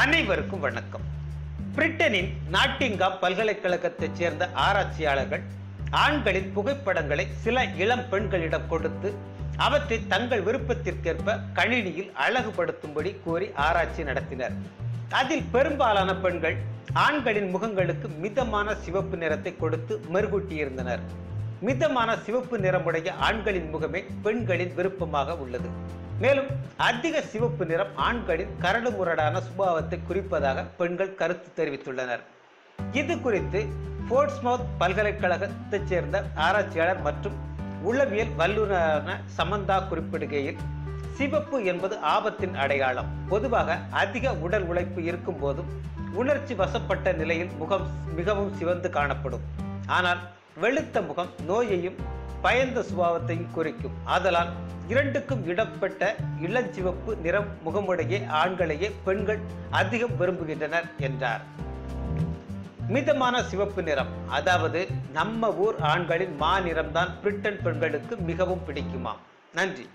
அனைவருக்கும் வணக்கம். பிரிட்டனின் நாட்டிங்காம் பல்கலைக்கழகத்தைச் சேர்ந்த ஆராய்ச்சியாளர்கள் ஆண்களின் புகைப்படங்களை சில இளம் பெண்களிடம் கொடுத்து அவற்றை தங்கள் விருப்பத்திற்கேற்ப கணினியில் அழகுபடுத்தும்படி கோரி ஆராய்ச்சி நடத்தினர். அதில் பெரும்பாலான பெண்கள் ஆண்களின் முகங்களுக்கு மிதமான சிவப்பு நிறத்தை கொடுத்து மெருகூட்டியிருந்தனர். மிதமான சிவப்பு நிறமுடைய ஆண்களின் முகமே பெண்களின் விருப்பமாக உள்ளது. மேலும் அதிக சிவப்பு நிறம் ஆண்களின் கரடுமுரடான சுபாவத்தை குறிப்பதாக பெண்கள் கருத்து தெரிவித்துள்ளனர். இது குறித்து போர்ட்ஸ்மவுத் பல்கலைக்கழகத்தைச் சேர்ந்த ஆராய்ச்சியாளர் மற்றும் உளவியல் வல்லுநரான சமந்தா குறிப்பிடுகையில் சிவப்பு என்பது ஆபத்தின் அடையாளம். பொதுவாக அதிக உடல் உழைப்பு இருக்கும் போதும் உணர்ச்சி வசப்பட்ட நிலையில் முகம் மிகவும் சிவந்து காணப்படும். ஆனால் வெளுத்த முகம் நோயையும் பயந்த சுபாவத்தையும் குறிக்கும். ஆதலால் இரண்டுக்கும் இடப்பட்ட இளஞ்சிவப்பு நிறம் முகமுடைய ஆண்களையே பெண்கள் அதிகம் விரும்புகின்றனர் என்றார். மிதமான சிவப்பு நிறம் அதாவது நம்ம ஊர் ஆண்களின் மா நிறம்தான் பிரிட்டன் பெண்களுக்கு மிகவும் பிடிக்குமாம். நன்றி.